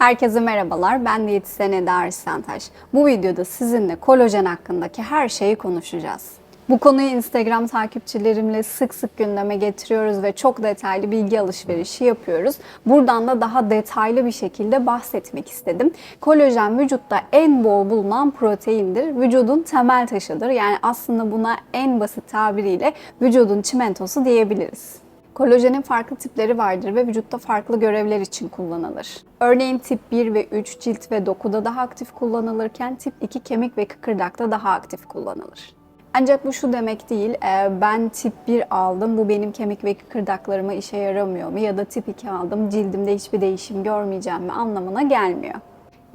Herkese merhabalar. Ben diyetisyen Eda Arslantaş. Bu videoda sizinle kolajen hakkındaki her şeyi konuşacağız. Bu konuyu Instagram takipçilerimle sık sık gündeme getiriyoruz ve çok detaylı bilgi alışverişi yapıyoruz. Buradan da daha detaylı bir şekilde bahsetmek istedim. Kolajen vücutta en bol bulunan proteindir. Vücudun temel taşıdır. Yani aslında buna en basit tabiriyle vücudun çimentosu diyebiliriz. Kolajenin farklı tipleri vardır ve vücutta farklı görevler için kullanılır. Örneğin tip 1 ve 3 cilt ve dokuda daha aktif kullanılırken tip 2 kemik ve kıkırdakta daha aktif kullanılır. Ancak bu şu demek değil, e, ben tip 1 aldım, bu benim kemik ve kıkırdaklarıma işe yaramıyor mu? Ya da tip 2 aldım, cildimde hiçbir değişim görmeyeceğim mi anlamına gelmiyor.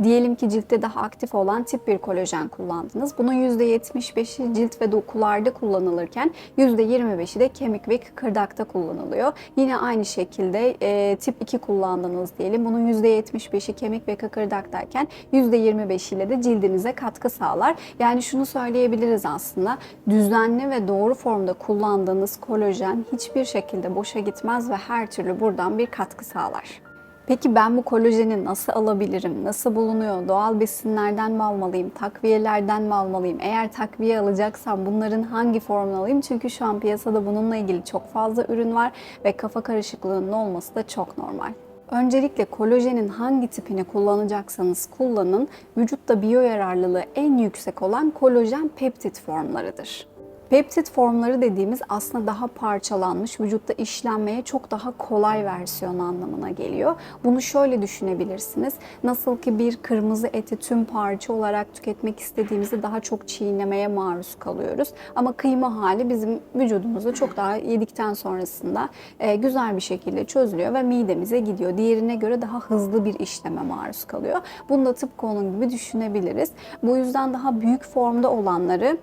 Diyelim ki ciltte daha aktif olan tip 1 kolajen kullandınız. Bunun %75'i cilt ve dokularda kullanılırken %25'i de kemik ve kıkırdakta kullanılıyor. Yine aynı şekilde e, tip 2 kullandınız diyelim. Bunun %75'i kemik ve kıkırdaktayken %25 ile de cildinize katkı sağlar. Yani şunu söyleyebiliriz aslında. Düzenli ve doğru formda kullandığınız kolajen hiçbir şekilde boşa gitmez ve her türlü buradan bir katkı sağlar. Peki ben bu kolajeni nasıl alabilirim? Nasıl bulunuyor? Doğal besinlerden mi almalıyım? Takviyelerden mi almalıyım? Eğer takviye alacaksam bunların hangi formunu alayım? Çünkü şu an piyasada bununla ilgili çok fazla ürün var ve kafa karışıklığının olması da çok normal. Öncelikle kolajenin hangi tipini kullanacaksanız kullanın, vücutta biyoyararlılığı en yüksek olan kolajen peptit formlarıdır. Peptit formları dediğimiz aslında daha parçalanmış, vücutta işlenmeye çok daha kolay versiyon anlamına geliyor. Bunu şöyle düşünebilirsiniz. Nasıl ki bir kırmızı eti tüm parça olarak tüketmek istediğimizde daha çok çiğnemeye maruz kalıyoruz. Ama kıyma hali bizim vücudumuzu çok daha yedikten sonrasında e, güzel bir şekilde çözülüyor ve midemize gidiyor. Diğerine göre daha hızlı bir işleme maruz kalıyor. Bunu da tıpkı onun gibi düşünebiliriz. Bu yüzden daha büyük formda olanları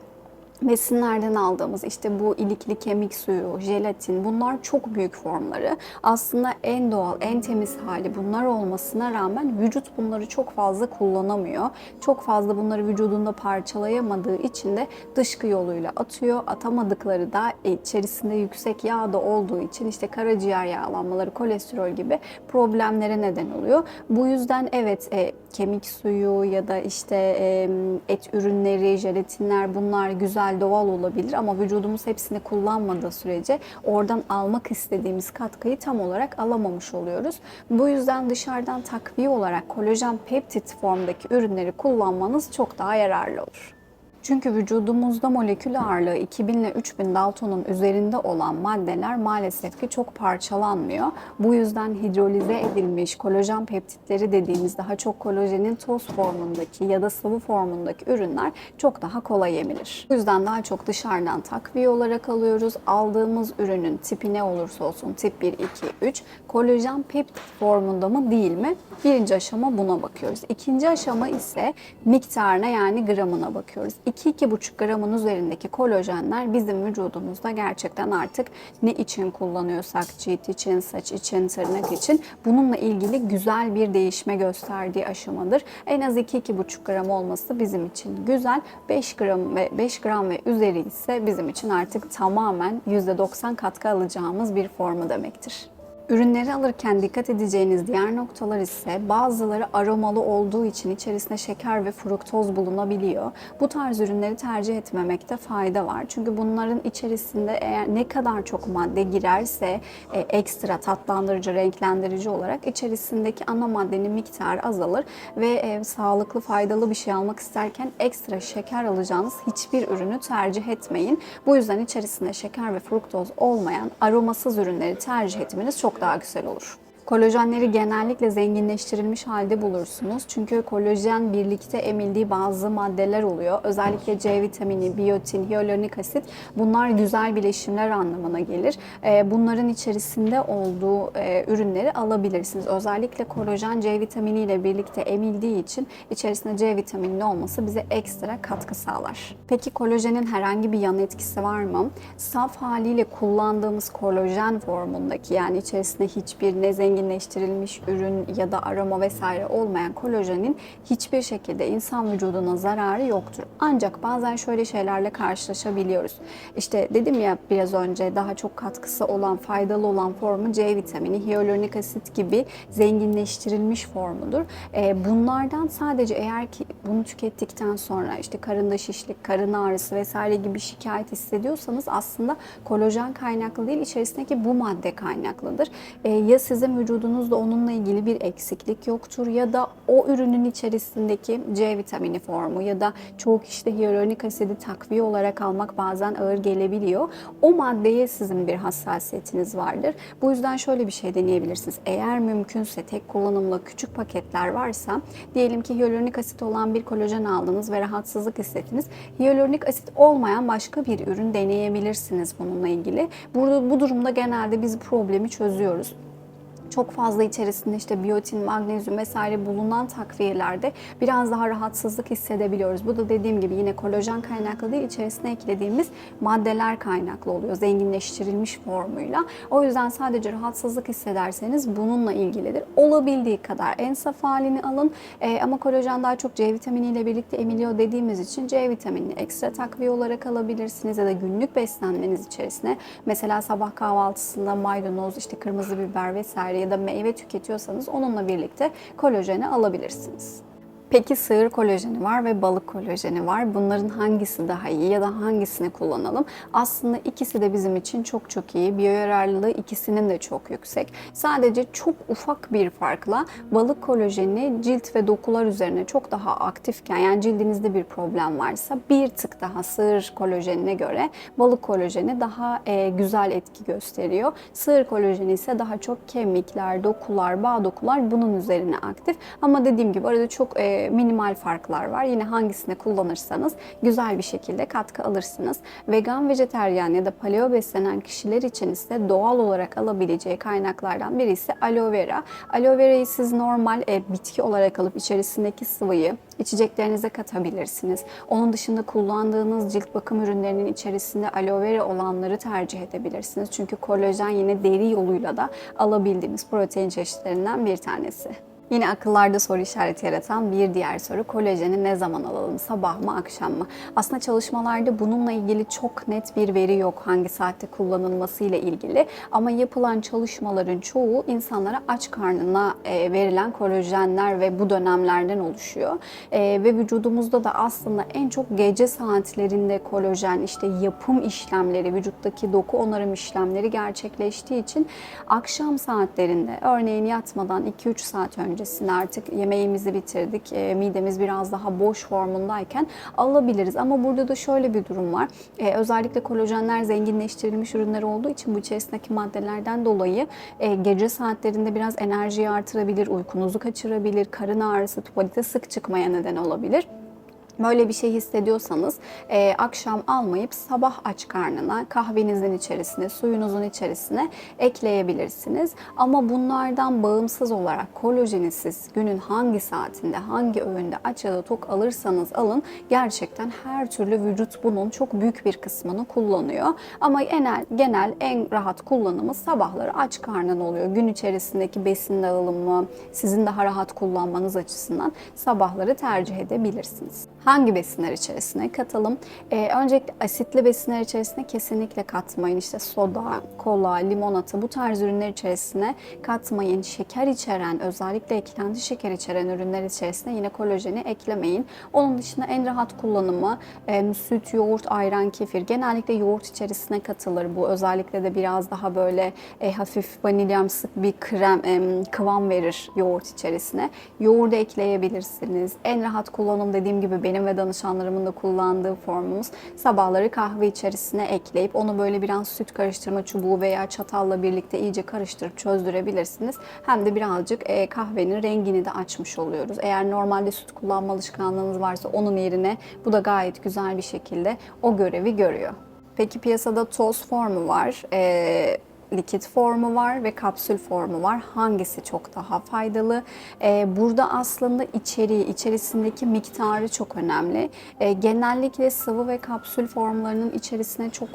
besinlerden aldığımız işte bu ilikli kemik suyu, jelatin bunlar çok büyük formları. Aslında en doğal, en temiz hali bunlar olmasına rağmen vücut bunları çok fazla kullanamıyor. Çok fazla bunları vücudunda parçalayamadığı için de dışkı yoluyla atıyor. Atamadıkları da içerisinde yüksek yağ da olduğu için işte karaciğer yağlanmaları, kolesterol gibi problemlere neden oluyor. Bu yüzden evet e, kemik suyu ya da işte e, et ürünleri, jelatinler bunlar güzel doğal olabilir ama vücudumuz hepsini kullanmadığı sürece oradan almak istediğimiz katkıyı tam olarak alamamış oluyoruz. Bu yüzden dışarıdan takviye olarak kolajen peptit formdaki ürünleri kullanmanız çok daha yararlı olur. Çünkü vücudumuzda molekül ağırlığı 2000 ile 3000 Dalton'un üzerinde olan maddeler maalesef ki çok parçalanmıyor. Bu yüzden hidrolize edilmiş kolajen peptitleri dediğimiz daha çok kolajenin toz formundaki ya da sıvı formundaki ürünler çok daha kolay emilir. Bu yüzden daha çok dışarıdan takviye olarak alıyoruz. Aldığımız ürünün tipi ne olursa olsun tip 1, 2, 3 kolajen peptit formunda mı değil mi? Birinci aşama buna bakıyoruz. İkinci aşama ise miktarına yani gramına bakıyoruz. 2-2,5 gramın üzerindeki kolajenler bizim vücudumuzda gerçekten artık ne için kullanıyorsak cilt için, saç için, tırnak için bununla ilgili güzel bir değişme gösterdiği aşamadır. En az 2-2,5 gram olması bizim için güzel. 5 gram ve 5 gram ve üzeri ise bizim için artık tamamen %90 katkı alacağımız bir formu demektir. Ürünleri alırken dikkat edeceğiniz diğer noktalar ise bazıları aromalı olduğu için içerisinde şeker ve fruktoz bulunabiliyor. Bu tarz ürünleri tercih etmemekte fayda var. Çünkü bunların içerisinde eğer ne kadar çok madde girerse e, ekstra tatlandırıcı, renklendirici olarak içerisindeki ana maddenin miktarı azalır ve e, sağlıklı, faydalı bir şey almak isterken ekstra şeker alacağınız hiçbir ürünü tercih etmeyin. Bu yüzden içerisinde şeker ve fruktoz olmayan aromasız ürünleri tercih etmeniz çok daha güzel olur. Kolajenleri genellikle zenginleştirilmiş halde bulursunuz. Çünkü kolajen birlikte emildiği bazı maddeler oluyor. Özellikle C vitamini, biyotin, hyaluronik asit bunlar güzel bileşimler anlamına gelir. Ee, Bunların içerisinde olduğu e, ürünleri alabilirsiniz. Özellikle kolajen C vitamini ile birlikte emildiği için içerisinde C vitamininin olması bize ekstra katkı sağlar. Peki kolajenin herhangi bir yan etkisi var mı? Saf haliyle kullandığımız kolajen formundaki yani içerisinde hiçbir ne zenginleştirilmiş zenginleştirilmiş ürün ya da aroma vesaire olmayan kolajenin hiçbir şekilde insan vücuduna zararı yoktur. Ancak bazen şöyle şeylerle karşılaşabiliyoruz. İşte dedim ya biraz önce daha çok katkısı olan, faydalı olan formu C vitamini, hyaluronik asit gibi zenginleştirilmiş formudur. Ee, bunlardan sadece eğer ki bunu tükettikten sonra işte karında şişlik, karın ağrısı vesaire gibi şikayet hissediyorsanız aslında kolajen kaynaklı değil, içerisindeki bu madde kaynaklıdır. Ee, ya sizin vücudunuzda onunla ilgili bir eksiklik yoktur ya da o ürünün içerisindeki C vitamini formu ya da çoğu kişide hyaluronik asidi takviye olarak almak bazen ağır gelebiliyor. O maddeye sizin bir hassasiyetiniz vardır. Bu yüzden şöyle bir şey deneyebilirsiniz. Eğer mümkünse tek kullanımlı küçük paketler varsa diyelim ki hyaluronik asit olan bir kolajen aldınız ve rahatsızlık hissettiniz. Hyaluronik asit olmayan başka bir ürün deneyebilirsiniz bununla ilgili. Burada bu durumda genelde biz problemi çözüyoruz çok fazla içerisinde işte biyotin, magnezyum vesaire bulunan takviyelerde biraz daha rahatsızlık hissedebiliyoruz. Bu da dediğim gibi yine kolajen kaynaklı değil, içerisine eklediğimiz maddeler kaynaklı oluyor. Zenginleştirilmiş formuyla. O yüzden sadece rahatsızlık hissederseniz bununla ilgilidir. Olabildiği kadar en saf halini alın. Ee, ama kolajen daha çok C vitamini ile birlikte emiliyor dediğimiz için C vitaminini ekstra takviye olarak alabilirsiniz ya da günlük beslenmeniz içerisine mesela sabah kahvaltısında maydanoz, işte kırmızı biber vesaire ya da meyve tüketiyorsanız onunla birlikte kolajeni alabilirsiniz. Peki sığır kolajeni var ve balık kolajeni var. Bunların hangisi daha iyi ya da hangisini kullanalım? Aslında ikisi de bizim için çok çok iyi. Biyoyararlılığı ikisinin de çok yüksek. Sadece çok ufak bir farkla balık kolajeni cilt ve dokular üzerine çok daha aktifken yani cildinizde bir problem varsa bir tık daha sığır kolajenine göre balık kolajeni daha e, güzel etki gösteriyor. Sığır kolajeni ise daha çok kemikler, dokular, bağ dokular bunun üzerine aktif. Ama dediğim gibi arada çok e, minimal farklar var. Yine hangisini kullanırsanız güzel bir şekilde katkı alırsınız. Vegan, vejeteryan ya da paleo beslenen kişiler için ise doğal olarak alabileceği kaynaklardan birisi aloe vera. Aloe vera'yı siz normal e, bitki olarak alıp içerisindeki sıvıyı içeceklerinize katabilirsiniz. Onun dışında kullandığınız cilt bakım ürünlerinin içerisinde aloe vera olanları tercih edebilirsiniz. Çünkü kolajen yine deri yoluyla da alabildiğimiz protein çeşitlerinden bir tanesi. Yine akıllarda soru işareti yaratan bir diğer soru kolajeni ne zaman alalım? Sabah mı, akşam mı? Aslında çalışmalarda bununla ilgili çok net bir veri yok hangi saatte kullanılması ile ilgili. Ama yapılan çalışmaların çoğu insanlara aç karnına e, verilen kolajenler ve bu dönemlerden oluşuyor. E, ve vücudumuzda da aslında en çok gece saatlerinde kolajen, işte yapım işlemleri, vücuttaki doku onarım işlemleri gerçekleştiği için akşam saatlerinde örneğin yatmadan 2-3 saat önce öncesinde artık yemeğimizi bitirdik, e, midemiz biraz daha boş formundayken alabiliriz. Ama burada da şöyle bir durum var. E, özellikle kolajenler zenginleştirilmiş ürünler olduğu için bu içerisindeki maddelerden dolayı e, gece saatlerinde biraz enerjiyi artırabilir, uykunuzu kaçırabilir, karın ağrısı, tuvalete sık çıkmaya neden olabilir. Böyle bir şey hissediyorsanız e, akşam almayıp sabah aç karnına kahvenizin içerisine, suyunuzun içerisine ekleyebilirsiniz. Ama bunlardan bağımsız olarak kolajeni siz günün hangi saatinde, hangi öğünde aç ya da tok alırsanız alın gerçekten her türlü vücut bunun çok büyük bir kısmını kullanıyor. Ama genel, genel en rahat kullanımı sabahları aç karnına oluyor. Gün içerisindeki besin dağılımı sizin daha rahat kullanmanız açısından sabahları tercih edebilirsiniz hangi besinler içerisine katalım? Ee, öncelikle asitli besinler içerisine kesinlikle katmayın. İşte soda, kola, limonata bu tarz ürünler içerisine katmayın. Şeker içeren, özellikle eklenti şeker içeren ürünler içerisine yine kolajeni eklemeyin. Onun dışında en rahat kullanımı e, süt, yoğurt, ayran, kefir. Genellikle yoğurt içerisine katılır bu. Özellikle de biraz daha böyle e, hafif vanilyamsı bir krem e, kıvam verir yoğurt içerisine. Yoğurdu ekleyebilirsiniz. En rahat kullanım dediğim gibi benim ve danışanlarımın da kullandığı formumuz sabahları kahve içerisine ekleyip onu böyle biraz süt karıştırma çubuğu veya çatalla birlikte iyice karıştırıp çözdürebilirsiniz. Hem de birazcık e, kahvenin rengini de açmış oluyoruz. Eğer normalde süt kullanma alışkanlığınız varsa onun yerine bu da gayet güzel bir şekilde o görevi görüyor. Peki piyasada toz formu var. Ee, likit formu var ve kapsül formu var. Hangisi çok daha faydalı? Ee, burada aslında içeriği, içerisindeki miktarı çok önemli. Ee, genellikle sıvı ve kapsül formlarının içerisine çok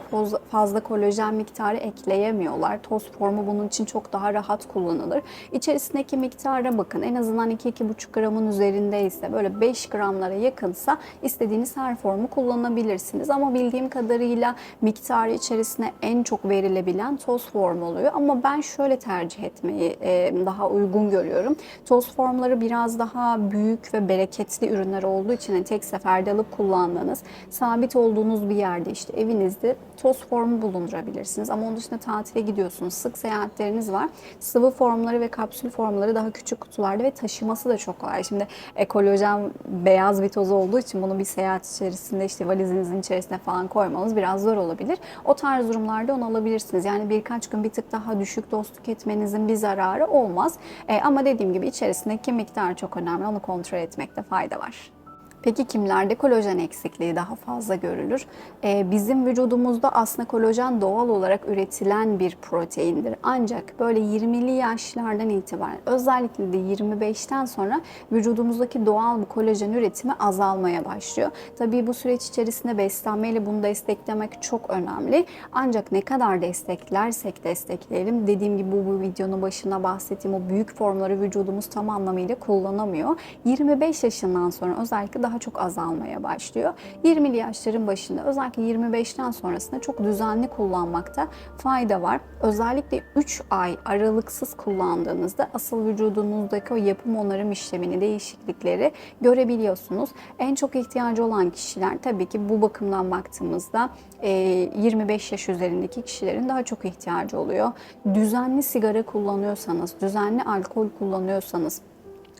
fazla kolajen miktarı ekleyemiyorlar. Toz formu bunun için çok daha rahat kullanılır. İçerisindeki miktara bakın. En azından 2-2,5 gramın üzerindeyse böyle 5 gramlara yakınsa istediğiniz her formu kullanabilirsiniz. Ama bildiğim kadarıyla miktarı içerisine en çok verilebilen toz form oluyor. Ama ben şöyle tercih etmeyi e, daha uygun görüyorum. Toz formları biraz daha büyük ve bereketli ürünler olduğu için hani tek seferde alıp kullandığınız, sabit olduğunuz bir yerde işte evinizde toz formu bulundurabilirsiniz. Ama onun dışında tatile gidiyorsunuz, sık seyahatleriniz var. Sıvı formları ve kapsül formları daha küçük kutularda ve taşıması da çok kolay. Şimdi ekolojen beyaz bir toz olduğu için bunu bir seyahat içerisinde işte valizinizin içerisine falan koymanız biraz zor olabilir. O tarz durumlarda onu alabilirsiniz. Yani birkaç gün bir tık daha düşük doz tüketmenizin bir zararı olmaz. E, ama dediğim gibi içerisindeki miktar çok önemli. Onu kontrol etmekte fayda var. Peki kimlerde kolajen eksikliği daha fazla görülür? Ee, bizim vücudumuzda aslında kolajen doğal olarak üretilen bir proteindir. Ancak böyle 20'li yaşlardan itibaren özellikle de 25'ten sonra vücudumuzdaki doğal bu kolajen üretimi azalmaya başlıyor. Tabii bu süreç içerisinde beslenmeyle bunu desteklemek çok önemli. Ancak ne kadar desteklersek destekleyelim dediğim gibi bu, bu videonun başında bahsettiğim o büyük formları vücudumuz tam anlamıyla kullanamıyor. 25 yaşından sonra özellikle daha çok azalmaya başlıyor. 20'li yaşların başında özellikle 25'ten sonrasında çok düzenli kullanmakta fayda var. Özellikle 3 ay aralıksız kullandığınızda asıl vücudunuzdaki o yapım onarım işlemini, değişiklikleri görebiliyorsunuz. En çok ihtiyacı olan kişiler tabii ki bu bakımdan baktığımızda e, 25 yaş üzerindeki kişilerin daha çok ihtiyacı oluyor. Düzenli sigara kullanıyorsanız, düzenli alkol kullanıyorsanız,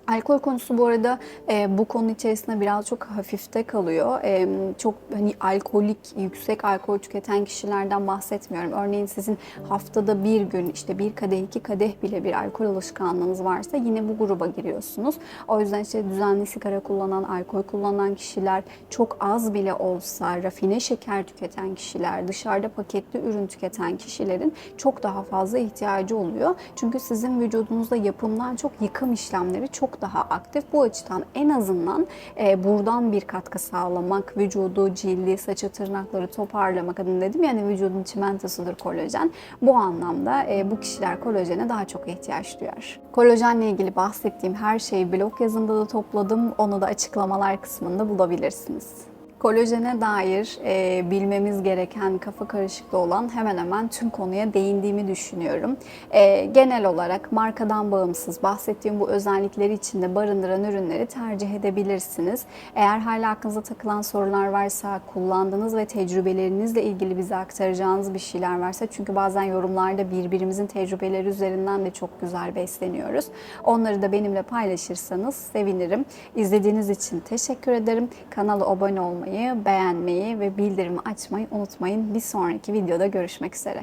Alkol konusu bu arada e, bu konu içerisinde biraz çok hafifte kalıyor. E, çok hani alkolik, yüksek alkol tüketen kişilerden bahsetmiyorum. Örneğin sizin haftada bir gün işte bir kadeh, iki kadeh bile bir alkol alışkanlığınız varsa yine bu gruba giriyorsunuz. O yüzden işte düzenli sigara kullanan, alkol kullanan kişiler, çok az bile olsa rafine şeker tüketen kişiler, dışarıda paketli ürün tüketen kişilerin çok daha fazla ihtiyacı oluyor. Çünkü sizin vücudunuzda yapımdan çok yıkım işlemleri çok daha aktif. Bu açıdan en azından e, buradan bir katkı sağlamak, vücudu, cildi, saçı, tırnakları toparlamak adına dedim. Yani vücudun çimentosudur kolajen. Bu anlamda e, bu kişiler kolajene daha çok ihtiyaç duyar. Kolajenle ilgili bahsettiğim her şeyi blog yazında da topladım. Onu da açıklamalar kısmında bulabilirsiniz. Kolajene dair e, bilmemiz gereken kafa karışıklığı olan hemen hemen tüm konuya değindiğimi düşünüyorum. E, genel olarak markadan bağımsız bahsettiğim bu özellikleri içinde barındıran ürünleri tercih edebilirsiniz. Eğer hala aklınıza takılan sorular varsa, kullandığınız ve tecrübelerinizle ilgili bize aktaracağınız bir şeyler varsa çünkü bazen yorumlarda birbirimizin tecrübeleri üzerinden de çok güzel besleniyoruz. Onları da benimle paylaşırsanız sevinirim. İzlediğiniz için teşekkür ederim. Kanala abone olmayı, beğenmeyi ve bildirimi açmayı unutmayın. Bir sonraki videoda görüşmek üzere.